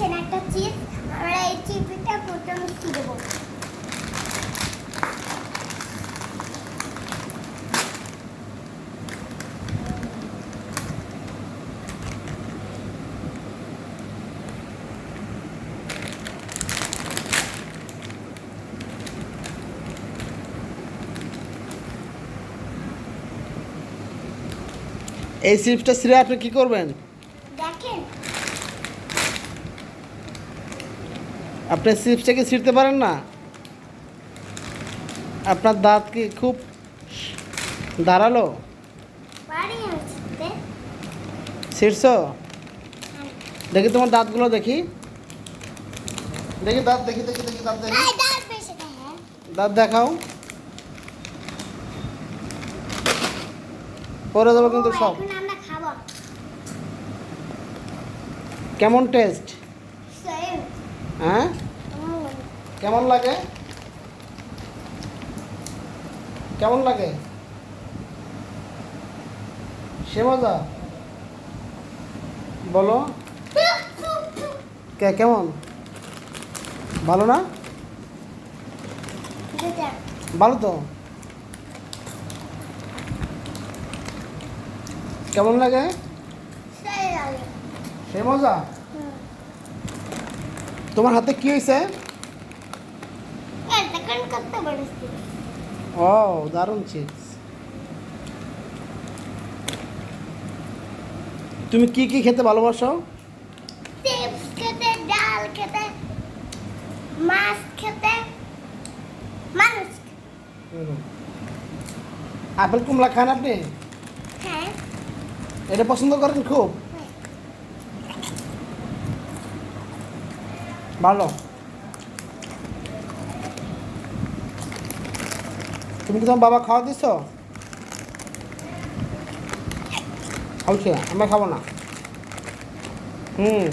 নিচ্ছেন একটা চিজ আমরা এই চিপটা প্রথমে কি দেবো এই চিপসটা ছিঁড়ে আপনি কি করবেন? আপনি চিপসটাকে ছিঁড়তে পারেন না। আপনার দাঁত কি খুব দাঁড়াল চিপতে ছিঁড়ছ? দেখি তোমার দাঁতগুলো দেখি। দেখি দাঁত দেখি দেখি দেখি দাঁত দেখি। দাঁত দেখেন দাঁত দেখাও। পরে দেবো কিন্তু সব। কেমন টেস্ট? হ্যাঁ? কেমন লাগে? কেমন লাগে? সে মজা? বলো। কে কেমন? ভালো না? ভালো তো? কেমন লাগে? সে মজা? তোমার হাতে কি হয়েছে ও দারুণ চিপস তুমি কি কি খেতে ভালোবাসো? চিপস খেতে ডাল খেতে মাছ খেতে মানুষ আপেল কুমলা খান আপনি? হ্যাঁ। এটা পছন্দ করেন খুব? ভালো। তুমি কি তোমার বাবা খাওয়া দিছ? হচ্ছে আমরা খাব না। হুম।